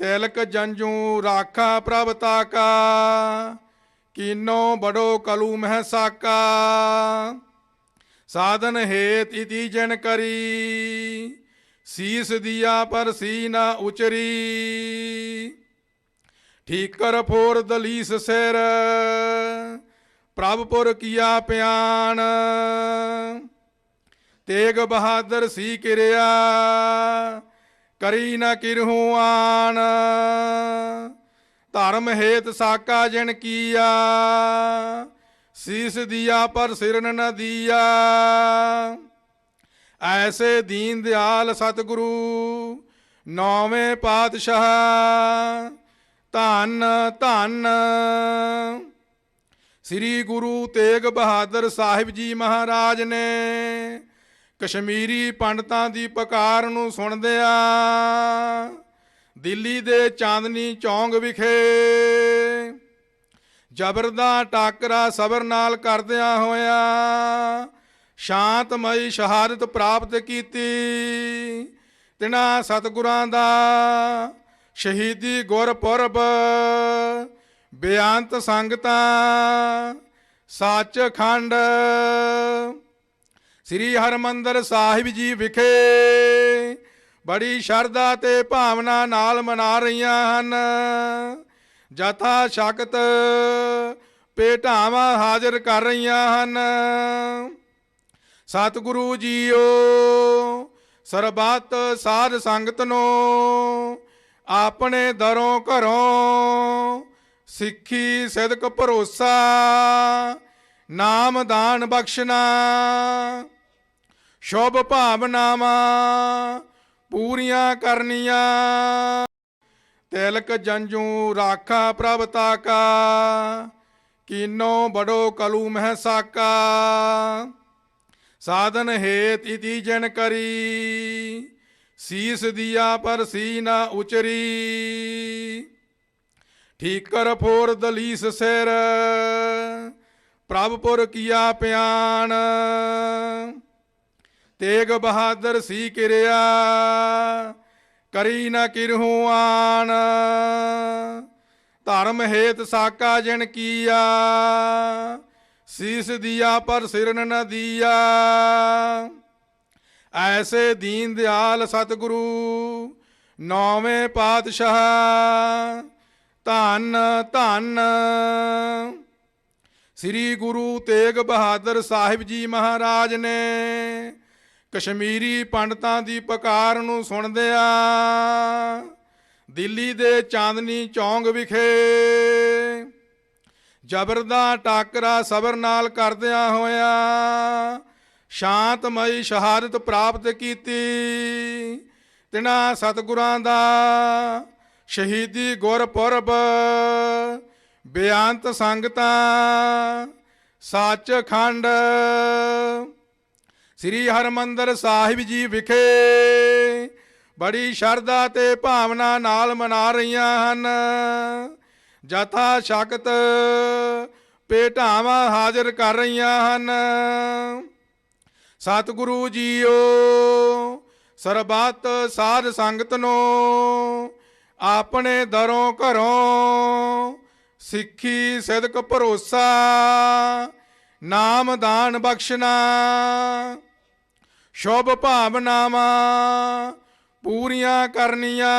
ਤਿਲਕ ਜੰਜੂ ਰਾਖਾ ਪ੍ਰਭ ਤਾਕਾ, ਕੀਨੋ ਬੜੋ ਕਲੂ ਮਹਿ ਸਾਕਾ। ਸਾਧਨ ਹੇਤ ਇਤੀ ਜਨ ਕਰੀ, ਸੀਸ ਦਿਆ ਪਰ ਸੀ ਨਾ ਉਚਰੀ। ਠੀਕਰ ਫੋਰ ਦਲੀਸ ਸਿਰ ਪ੍ਰਭਪੁਰ ਕੀਆ ਪਿਆਨ। ਤੇਗ ਬਹਾਦਰ ਸੀ ਕਿਰਿਆ ਕਰੀ ਨ ਕਿਰਹੂ ਆਨ ਧਰਮ ਹੇਤ ਸਾਕਾ ਜਨ ਕੀਆ। ਸੀਸ ਦਿਆ ਪਰ ਸਿਰਨ ਨ ਦੀਆ। ਐਸੇ ਦੀਨ ਦਿਆਲ ਸਤਿਗੁਰੂ, ਨੌਵੇਂ ਪਾਤਸ਼ਾਹ। ਧੰਨ ਧੰਨ। ਸ੍ਰੀ ਗੁਰੂ ਤੇਗ ਬਹਾਦਰ ਸਾਹਿਬ ਜੀ ਮਹਾਰਾਜ ਨੇ ਕਸ਼ਮੀਰੀ ਪੰਡਤਾਂ ਦੀ ਪੁਕਾਰ ਨੂੰ ਸੁਣਦਿਆਂ ਦਿੱਲੀ ਦੇ ਚਾਂਦਨੀ ਚੌਂਕ ਵਿਖੇ ਜਬਰ ਦਾ ਟਾਕਰਾ ਸਬਰ ਨਾਲ ਕਰਦਿਆਂ ਹੋਇਆ ਸ਼ਾਂਤਮਈ ਸ਼ਹਾਦਤ ਪ੍ਰਾਪਤ ਕੀਤੀ। ਤਿਨਾ ਸਤਿਗੁਰਾਂ ਦਾ ਸ਼ਹੀਦੀ ਗੁਰਪੁਰਬ, ਬੇਅੰਤ ਸੰਗਤਾਂ, ਸੱਚਖੰਡ ਸ੍ਰੀ ਹਰਮੰਦਰ ਸਾਹਿਬ ਜੀ ਵਿਖੇ ਬੜੀ ਸ਼ਰਧਾ ਤੇ ਭਾਵਨਾ ਨਾਲ ਮਨਾ ਰਹੀਆਂ ਹਨ। ਜਥਾ ਸ਼ਕਤ ਭੇਟਾਵਾਂ ਹਾਜ਼ਰ ਕਰ ਰਹੀਆਂ ਹਨ। ਸਤਿਗੁਰੂ ਜੀਓ, ਸਰਬੱਤ ਸਾਧ ਸੰਗਤ ਨੂੰ ਆਪਣੇ ਦਰੋਂ ਘਰੋਂ ਸਿੱਖੀ ਸਿਦਕ ਭਰੋਸਾ, ਨਾਮ ਦਾਨ ਬਖਸ਼ਣਾ। ਸ਼ੁਭ ਭਾਵਨਾਵਾਂ ਪੂਰੀਆਂ ਕਰਨੀਆਂ। ਤਿਲਕ ਜੰਜੂ ਰਾਖਾ ਪ੍ਰਭ ਤਾਕਾ, ਕੀਨੋ ਬੜੋ ਕਲੂ ਮਹਿ ਸਾਕਾ। ਸਾਧਨ ਹੇਤ ਇਤੀ ਜਨ ਕਰੀ, ਸੀਸ ਦਿਆ ਪਰ ਸੀ ਨਾ ਉਚਰੀ। ਠੀਕਰ ਫੋਰ ਦਲੀਸ ਸਿਰ ਪ੍ਰਭਪੁਰ ਕੀਆ ਪਿਆਨ। ਤੇਗ ਬਹਾਦਰ ਸੀ ਕਿਰਿਆ, ਕਰੀ ਨਾ ਕਿਰਹੂ ਆਨ ਧਰਮ ਹੇਤ ਸਾਕਾ ਜਨ ਕੀਆ, ਸੀਸ ਦਿਆ ਪਰ ਸਿਰਨ ਨ ਦੀਆ। ਐਸੇ ਦੀਨ ਦਿਆਲ ਸਤਿਗੁਰੂ, ਨੌਵੇਂ ਪਾਤਸ਼ਾਹ, ਧੰਨ ਧੰਨ। ਸ੍ਰੀ ਗੁਰੂ ਤੇਗ ਬਹਾਦਰ ਸਾਹਿਬ ਜੀ ਮਹਾਰਾਜ ਨੇ ਕਸ਼ਮੀਰੀ ਪੰਡਤਾਂ ਦੀ ਪਕਾਰ ਨੂੰ ਸੁਣਦਿਆਂ ਦਿੱਲੀ ਦੇ ਚਾਂਦਨੀ ਚੌਂਗ ਵਿਖੇ ਜਬਰ ਦਾ ਟਾਕਰਾ ਸਬਰ ਨਾਲ ਕਰਦਿਆਂ ਹੋਇਆ ਸ਼ਾਂਤਮਈ ਸ਼ਹਾਦਤ ਪ੍ਰਾਪਤ ਕੀਤੀ। ਤਿਨਾ ਸਤਿਗੁਰਾਂ ਦਾ ਸ਼ਹੀਦੀ ਗੁਰਪੁਰਬ, ਬੇਅੰਤ ਸੰਗਤਾਂ, ਸੱਚਖੰਡ ਸ੍ਰੀ ਹਰਮੰਦਰ ਸਾਹਿਬ ਜੀ ਵਿਖੇ ਬੜੀ ਸ਼ਰਧਾ ਤੇ ਭਾਵਨਾ ਨਾਲ ਮਨਾ ਰਹੀਆਂ ਹਨ। ਜਥਾ ਸ਼ਕਤ ਭੇਟਾਵਾਂ ਹਾਜ਼ਰ ਕਰ ਰਹੀਆਂ ਹਨ। ਸਤਿਗੁਰੂ ਜੀਓ, ਸਰਬੱਤ ਸਾਧ ਸੰਗਤ ਨੂੰ ਆਪਣੇ ਦਰੋਂ ਘਰੋਂ ਸਿੱਖੀ ਸਿਦਕ ਭਰੋਸਾ, ਨਾਮ ਦਾਨ ਬਖਸ਼ਣਾ। ਸ਼ੁਭ ਭਾਵਨਾਵਾਂ ਪੂਰੀਆਂ ਕਰਨੀਆਂ।